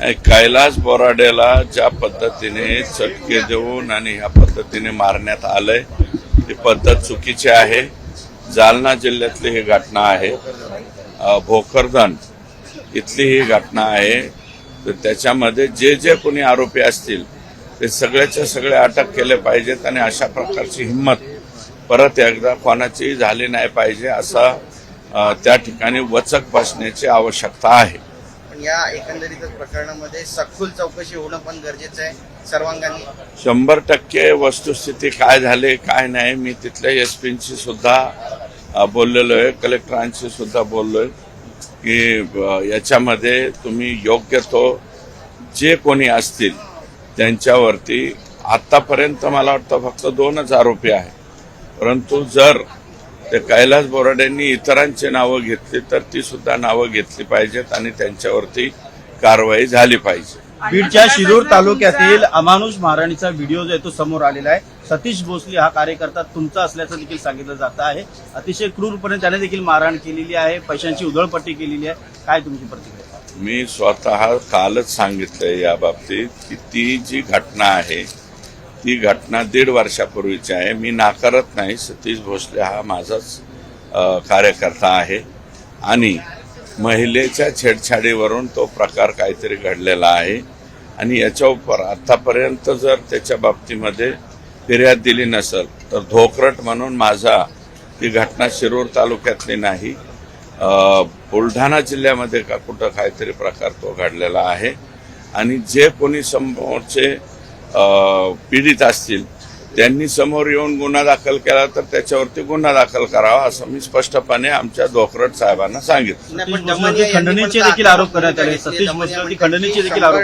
आणि कैलास बोराडेला ज्या पद्धतीने चटके देऊन आणि ह्या पद्धतीने मारण्यात आलंय ती पद्धत चुकीची आहे. जालना जिल्ह्यातली ही घटना आहे. भोकरदन इथली ही घटना आहे. तर त्याच्यामध्ये जे जे कोणी आरोपी असतील ते सगळ्याच्या सगळे अटक केले पाहिजेत आणि अशा प्रकारची हिंमत परत एकदा कोणाची झाली नाही पाहिजे असा त्या ठिकाणी वचक बसण्याची आवश्यकता आहे. पण या एकंदरीतच प्रकरणामध्ये सखोल चौकशी होणं पण गरजेचं आहे सर्वांगाने. शंभर टक्के वस्तुस्थिती काय झाले काय नाही मी तिथल्या एस पींशी सुद्धा बोललेलो आहे कलेक्टरांशी सुद्धा बोललोय की याच्यामध्ये तुम्ही योग्य तो जे कोणी असतील त्यांच्यावरती आतापर्यंत मला वाटतं फक्त दोनच आरोपी आहे. परंतु जर ते कैलास बोराडेंनी इतरांची नावं घेतली तर ती सुद्धा नावं घेतली पाहिजेत आणि त्यांच्यावरती कारवाई झाली पाहिजे. बीडच्या शिरूर तालुक्यातील अमानुष महाराणीचा व्हिडिओ जो आहे तो समोर आलेला आहे. सतीश भोसले हा कार्यकर्ता तुमचा असल्याचं देखील सांगितलं जात आहे. अतिशय क्रूरपणे त्याने देखील मारहाण केलेली आहे. पैशांची उधळपट्टी केलेली आहे. काय तुमची प्रतिक्रिया? मी स्वतः कालच सांगितलंय या बाबतीत की ती जी घटना आहे ती घटना दीड वर्षापूर्वीची आहे. मी नाकारत नाही. सतीश भोसले हा माझाच कार्यकर्ता आहे. आणि महिलेच्या छेडछाडीवरून तो प्रकार काहीतरी घडलेला आहे. आणि याच्या उपर आतापर्यंत जर त्याच्या बाबतीमध्ये फिर्याद दिली नसेल तर धोकरट म्हणून माझा ती घटना शिरूर तालुक्यातली नाही. बुलढाणा जिल्ह्यामध्ये का कुठं काहीतरी प्रकार तो घडलेला आहे. आणि जे कोणी समोरचे पीडित असतील त्यांनी समोर येऊन गुन्हा दाखल केला तर त्याच्यावरती गुन्हा दाखल करावा असं मी स्पष्टपणे आमच्या धोकरट साहेबांना सांगितलं. खंडणीचे देखील आरोप करण्यात आले. सतीश म्हणजे खंडणीचे देखील आरोप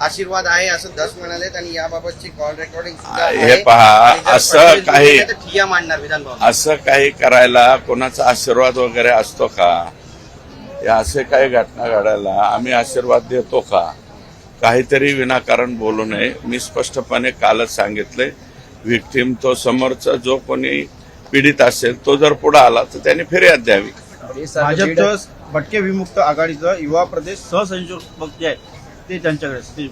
आशीर्वाद आहे असं दस म्हणालेत आणि याबाबतची कॉल रेकॉर्डिंग हे. पहा, असं काही- असं काही करायला कोणाचा आशीर्वाद वगैरे असतो का? हे असे काही घटना घडायला आम्ही आशीर्वाद देतो का? काहीतरी विनाकारण बोलू नये. मी स्पष्टपणे कालच सांगितले व्हिक्टीम तो समोरचा जो कोणी पीडित असेल तो जर पुढे आला तर त्याने फिर्याद द्यावी. भाजपचं भटके विमुक्त आघाडीचं युवा प्रदेश सहसंयोजक जे आहे ते त्यांच्याकडे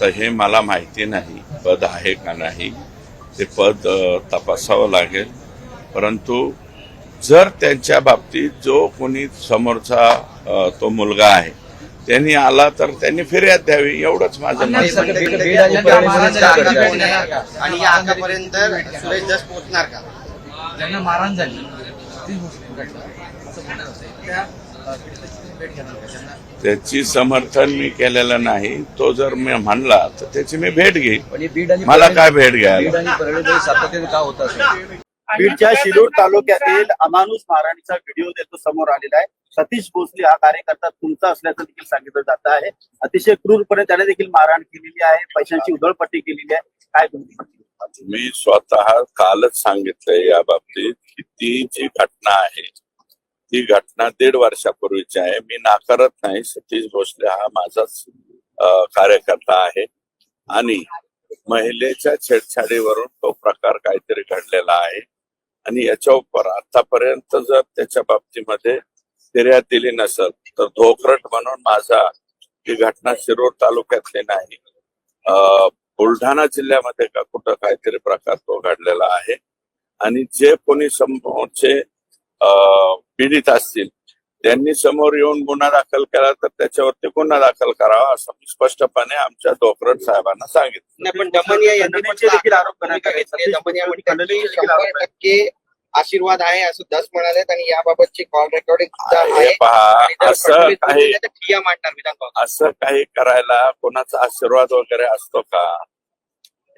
तर हे मला माहिती नाही पद आहे का नाही ते पद तपासावं लागेल. परंतु जर त्यांच्या बाबतीत जो कोणी समोरचा तो मुलगा आहे त्यांनी आला तर त्यांनी फिर्याद द्यावी एवढंच माझं मत. आहे. आणि या आकापर्यंत सुरेश दस पोहोचणार का? ज्यांना मारहाण झाली त्याची समर्थन मी केलेलं नाही. तो जर मी म्हणला तर त्याची मी भेट घेईन. मला काय भेट बीड घ्यायला बीडच्या शिरूर तालुक्यातील अमानुष महाराणीचा व्हिडिओ देतो समोर आलेला आहे. सतीश भोसले हा कार्यकर्ता तुमचा असल्याचं देखील सांगितलं जात आहे. अतिशय क्रूरपणे त्याने देखील मारहाण केलेली आहे. पैशांची उधळपट्टी केलेली आहे. काय तुमची मी स्वतः कालच सांगितलंय या बाबतीत की ती जी घटना आहे ती घटना दीड वर्षापूर्वीची आहे. मी नाकारत नाही. सतीश भोसले हा माझाच कार्यकर्ता आहे. आणि महिलेच्या छेडछाडीवरून तो प्रकार काहीतरी घडलेला आहे. आणि याच्या उपर आतापर्यंत जर त्याच्या बाबतीमध्ये फिर्याद दिली नसेल तर धोकरट म्हणून माझा ही घटना शिरूर तालुक्यातली नाही. बुलढाणा जिल्ह्यामध्ये का कुठं काहीतरी प्रकार तो घडलेला आहे. आणि जे कोणी समोरचे पीडित असतील त्यांनी समोर येऊन गुन्हा दाखल केला तर त्याच्यावरती गुन्हा दाखल करावा असं मी स्पष्टपणे आमच्या धोकरट साहेबांना सांगितलं. पण दमनिया यांनी देखील आरोप आशीर्वाद आहे असं दस म्हणालेत आणि याबाबतची कॉल रेकॉर्डिंग सुद्धा हे आहे. पहा आणि जर असं फडणवीस काही बोलले तर ठिय्या मांडणार विधान असं काही करायला कोणाचा आशीर्वाद वगैरे असतो का?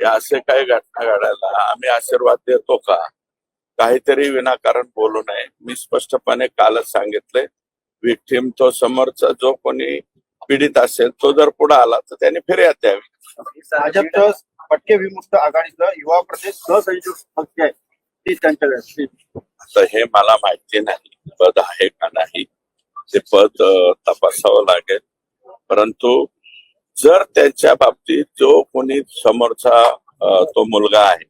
हे असे काही घटना घडायला आम्ही आशीर्वाद देतो का? काहीतरी विनाकारण बोलू नये. मी स्पष्टपणे कालच सांगितले व्हिक्टीम तो समोरचा जो कोणी पीडित असेल तो जर पुढे आला तर त्याने फिर्याद द्यावी. भाजपचं भटके विमुक्त आघाडीचं युवा प्रदेश सहसंयोजक जे आहे. ते त्यांच्याकडे. तर हे मला माहिती नाही पद आहे का नाही ते पद तपासावं लागेल. परंतु जर त्यांच्या बाबतीत जो कोणी समोरचा तो मुलगा आहे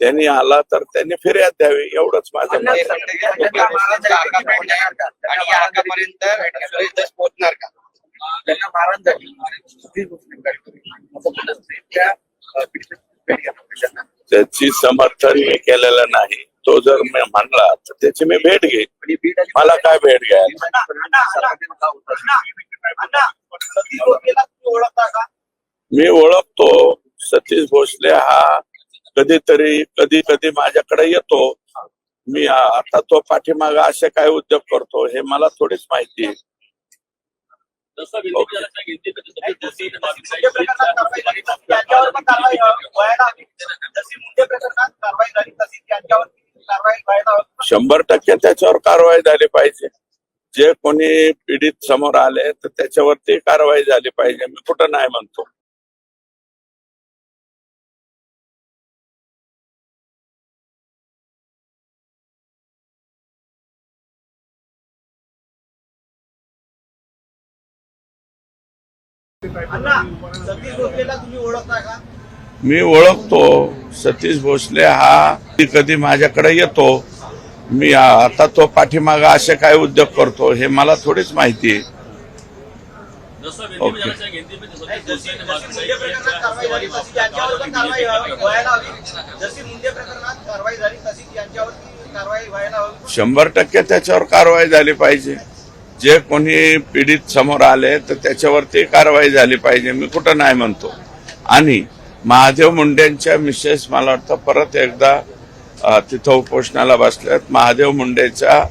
त्यांनी आला तर त्यांनी फिर्याद द्यावी एवढंच माझं पोहोचणार का? त्यांना झाली. त्याची समर्थन मी केलेलं नाही. तो जर मी म्हणला तर त्याची मी भेट घेईन. मला काय भेट घ्यायला? मी ओळखतो. सतीश भोसले हा कधीतरी कधी कधी माझ्याकडे येतो. मी आता तो पाठीमाग असे काय उद्योग करतो हे मला थोडीच माहिती आहे ओके. मुंडे प्रकरणात कारवाई झाली तशी त्यांच्यावर पण कारवाई व्हायला हवी जशी मुंडे प्रकरणात कारवाई झाली तशी त्यांच्यावर कारवाई व्हायला हवी शंभर टक्के त्याच्यावर कारवाई झाली पाहिजे. जे कोणी पीडित समोर आले तर त्याच्यावरती कारवाई झाली पाहिजे. मी कुठं नाही म्हणतो. मी ओळखतो. सतीश भोसले हा कधी माझ्याकडे येतो. मी आ- आता तो पाठीमाग असे काय उद्योग करतो हे मला थोडीच माहिती आहे. ओके. शंभर टक्के त्याच्यावर कारवाई झाली पाहिजे. जे कोणी पीडित समोर आले तर त्याच्यावरती कारवाई झाली पाहिजे मी कुठं नाही म्हणतो. आणि महादेव मुंडेंच्या मिसेस मला वाटतं परत एकदा तिथं उपोषणाला बसल्यात महादेव मुंडेच्या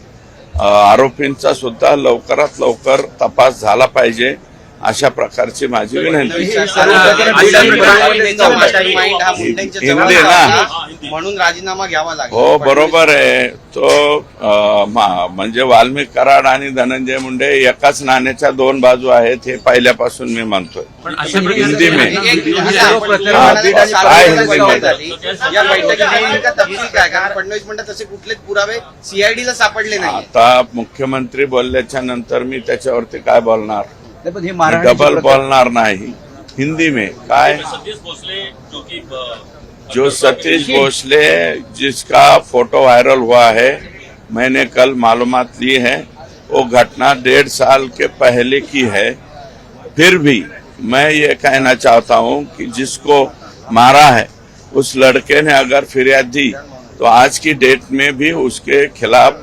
आरोपींचा सुद्धा लवकरात लवकर तपास झाला पाहिजे. अशा प्रकारची माझी विनंती. हा. म्हणून राजीनामा घ्यावा लागेल. हो बरोबर आहे. तो म्हणजे वाल्मिक कराड आणि धनंजय मुंडे एकाच नाण्याच्या दोन बाजू आहेत हे पहिल्यापासून मी म्हणतोय. हिंदी में काय फडणवीस म्हणतात तसे कुठलेच पुरावे सीआयडीला सापडले नाही आता मुख्यमंत्री बोलल्याच्या नंतर मी त्याच्यावरती काय बोलणार? हे डबल बोलणार नाही. हिंदी में. काय? सतीश भोसले जो कि जो सतीश भोसले जिसका फ़ोटो वायरल हुआ है मैंने कल मालूम ली है वो घटना डेढ़ साल के पहले की है। फिर भी मैं ये कहना चाहता हूँ कि जिसको मारा है उस लड़के ने अगर फिरियाद दी तो आज की डेट में भी उसके खिलाफ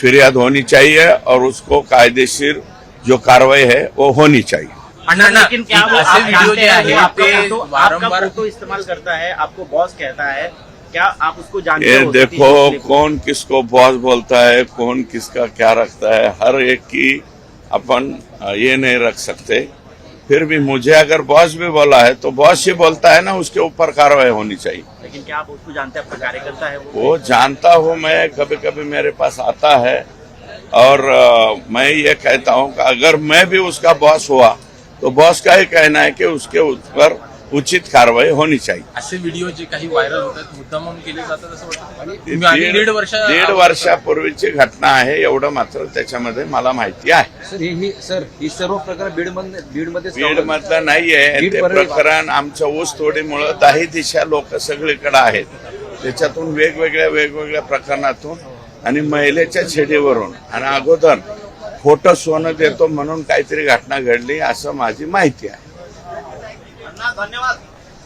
फिरियाद होनी चाहिए और उसको कायदेशीर जो कार्रवाई है वो होनी चाहिए। लेकिन क्या वो आप जानते हैं आपका बारंबार- फ़ोटो इस्तेमाल करता है आपको बॉस कहता है क्या आप उसको जानते ये हो? देखो कौन किसको बॉस बोलता है कौन किसका क्या रखता है हर एक की अपन ये नहीं रख सकते। फिर भी मुझे अगर बॉस भी बोला है तो बॉस ही बोलता है ना उसके ऊपर कार्रवाई होनी चाहिए। लेकिन क्या आप उसको जानते हैं आपका कार्यकर्ता है वो? वो जानता हूँ मैं कभी कभी मेरे पास आता है और अ, मैं ये कहता हूँ कि अगर मैं भी उसका बॉस हुआ तो बॉस का ही कहना है कि उसके ऊपर उचित कार्रवाई होनी चाहिए। असे व्हिडिओ जे काही व्हायरल होतात केले जातात असं वाटतं ती तुम्ही आधी दीड वर्ष दीड वर्षापूर्वीची घटना आहे एवढं मात्र त्याच्यामध्ये मला माहिती आहे. सर ही ही- सर ही सर्व प्रकार बीडमध्ये बीडमध्ये बीड मधलं नाहीये बीड ते परळी- प्रकरण आमच्या ऊस तोडीमुळं दाही दिशा लोक सगळीकडे आहेत. त्याच्यातून वेगवेगळ्या वेगवेगळ्या प्रकरणातून आणि महिलेच्या छेडीवरून. आणि अगोदर खोटं सोनं देतो म्हणून काहीतरी घटना घडली असं माझी माहिती आहे. धन्यवाद.